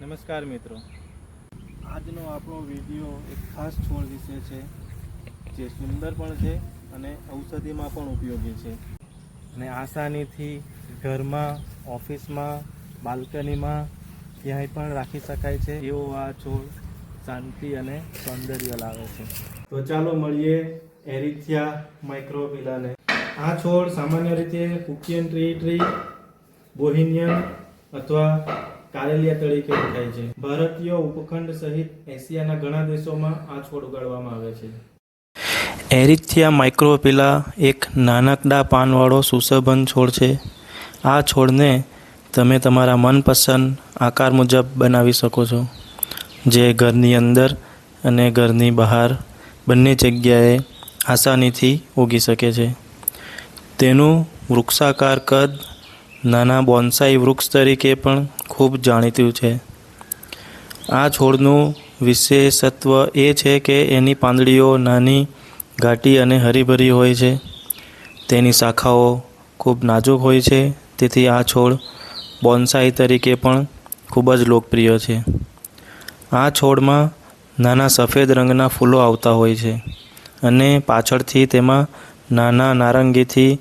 નમસ્કાર મિત્રો. આજનો આપણો વીડિયો એક ખાસ છોડ વિશે છે જે સુંદર પણ છે અને ઔષધિમાં પણ ઉપયોગી છે. અને આસાનીથી ઘરમાં ઓફિસમાં બાલ્કનીમાં ક્યાંય પણ રાખી શકાય છે. એવો આ છોડ શાંતિ અને સૌંદર્ય લાવે છે. તો ચાલો મળીએ એરિથિયા માઇક્રોવિલાને. આ છોડ સામાન્ય રીતે કુકિયન ટ્રી ટ્રી બોહિનિયન અથવા કારેલિયા તરીકે ઓળખાય છે. ભારતીય ઉપખંડ સહિત એશિયાના ઘણા દેશોમાં આ છોડ ઉગાડવામાં આવે છે. એરિથિયા માઇક્રોપિલા એક નાનકડા પાનવાળો સુશોભન છોડ છે. આ છોડને તમે તમારા મનપસંદ આકાર મુજબ બનાવી શકો છો. જે ઘરની અંદર અને ઘરની બહાર બંને જગ્યાએ આસાનીથી ઉગી શકે છે. તેનું વૃક્ષાકાર કદ નાના બોન્સાઈ વૃક્ષ તરીકે પણ ખૂબ જાણીતું છે. આ છોડનું વિશેષત્વ એ છે કે એની પાંદડીઓ નાની, ઘાટી અને હરીભરી હોય છે. તેની શાખાઓ ખૂબ નાજુક હોય છે. તેથી આ છોડ બોન્સાઈ તરીકે પણ ખૂબ જ લોકપ્રિય છે. આ છોડમાં નાના સફેદ રંગના ફૂલો આવતા હોય છે અને પાછળથી તેમાં નાના નારંગીથી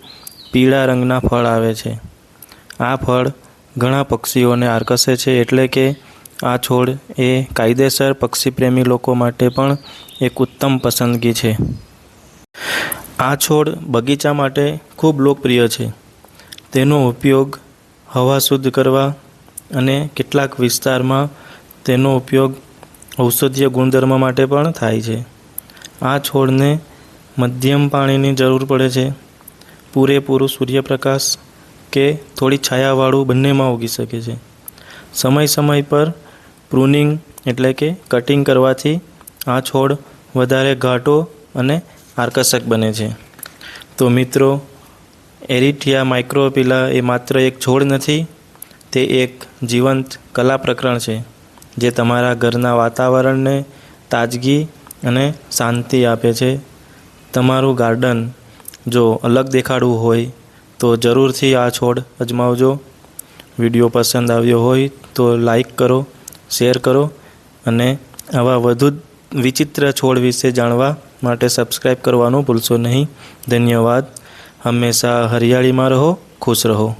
પીળા રંગના ફળ આવે છે. આ ફળ ઘણા પક્ષીઓને આકર્ષે છે એટલે કે આ છોડ એ કાયદેસર પક્ષીપ્રેમી લોકો માટે પણ એક ઉત્તમ પસંદગી છે. આ છોડ બગીચા માટે ખૂબ લોકપ્રિય છે. તેનો ઉપયોગ હવા શુદ્ધ કરવા અને કેટલાક વિસ્તારમાં તેનો ઉપયોગ ઔષધીય ગુણધર્મ માટે પણ થાય છે. આ છોડને મધ્યમ પાણીની જરૂર પડે છે. પૂરેપૂરું સૂર્યપ્રકાશ કે થોડી છાયાવાળું બંનેમાં ઉગી શકે છે. સમય સમય પર પ્રુનિંગ એટલે કે કટિંગ કરવાથી આ છોડ વધારે ઘાટો અને આકર્ષક બને છે. તો મિત્રો, એરિથિયા માઇક્રોપિલા એ માત્ર એક છોડ નથી, તે એક જીવંત કલા પ્રકરણ છે, જે તમારા ઘરના વાતાવરણને તાજગી અને શાંતિ આપે છે. તમારું ગાર્ડન જો અલગ દેખાડવું હોય તો જરૂરથી આ છોડ અજમાવજો. વીડિયો પસંદ આવ્યો હોય તો લાઈક કરો, શેર કરો અને આવા વધુ વિચિત્ર છોડ વિશે જાણવા માટે સબસ્ક્રાઈબ કરવાનું ભૂલશો નહીં. ધન્યવાદ. હંમેશા હરિયાળીમાં રહો, ખુશ રહો.